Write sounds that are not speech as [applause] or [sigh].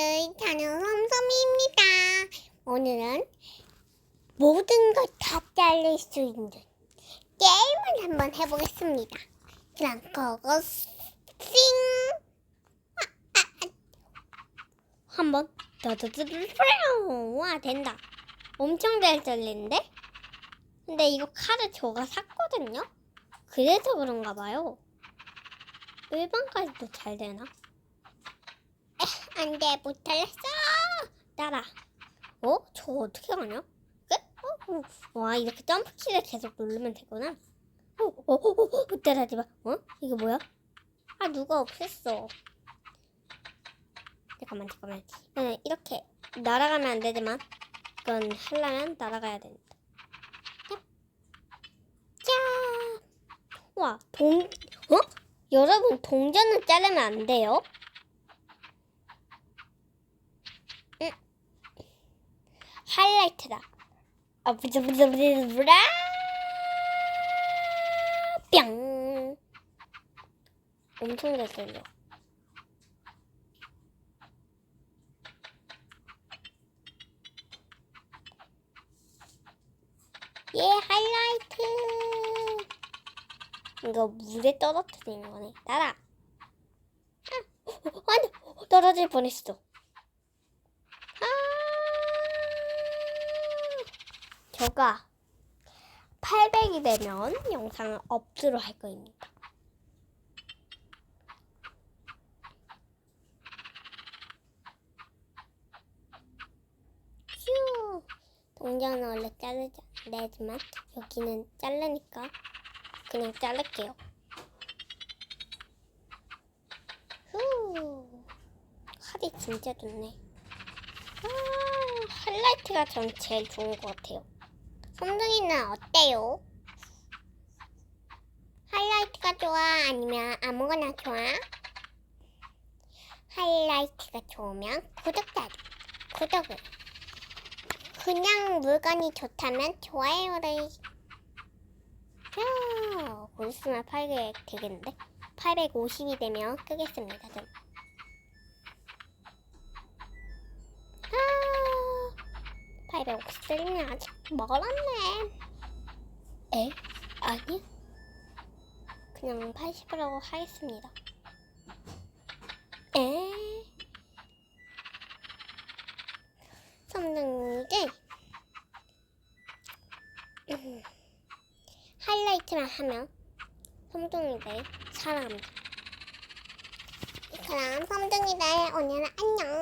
저는 솜솜이입니다. 오늘은 모든 걸 다 잘릴 수 있는 게임을 한번 해보겠습니다. 그럼 그거 싱 한번 더더더더 와 된다. 엄청 잘 잘리는데? 근데 이거 칼을 제가 샀거든요. 그래서 그런가 봐요. 일반까지도 잘 되나? 안 돼, 못 달렸어. 따라. 어? 저 어떻게 가냐? 끝? 어? 어. 와, 이렇게 점프키를 계속 누르면 되구나. 어, 어, 어, 어, 어, 따라하지 마. 어? 이게 뭐야? 아, 누가 없앴어. 잠깐만, 잠깐만. 어, 이렇게 날아가면 안 되지만, 이건 하려면 날아가야 된다. 와, 동, 어? 여러분, 동전은 자르면 안 돼요? 하이라이트다. 아, 부자, 부자, 부자, 부자. 뿅. 엄청 잘 들려. 예, 하이라이트. 이거 물에 떨어뜨리는 거네. 따라. [laughs] 아. 어, 떨어질 뻔했어. 아. 저가 800이 되면 영상을 업로드 할 거입니다. 휴. 동전은 원래 자르지 않지만 여기는 자르니까 그냥 자를게요. 후. 칼이 진짜 좋네. 아, 하이라이트가 전 제일 좋은 것 같아요. Som둥이는 어때요? 하이라이트가 좋아? 아니면 아무거나 좋아? 하이라이트가 좋으면 구독자 구독을 그냥 물건이 좋다면 좋아요를 야, 곧 있으면 800 되겠는데? 850이 되면 끄겠습니다 좀. 850은 아직 멀었네. 에? 아니? 그냥 80으로 하겠습니다. 에? 음, [clears throat] 하이라이트만 하면 섬둥이들 사랑합니다. 그럼 섬둥이들 오늘은 안녕.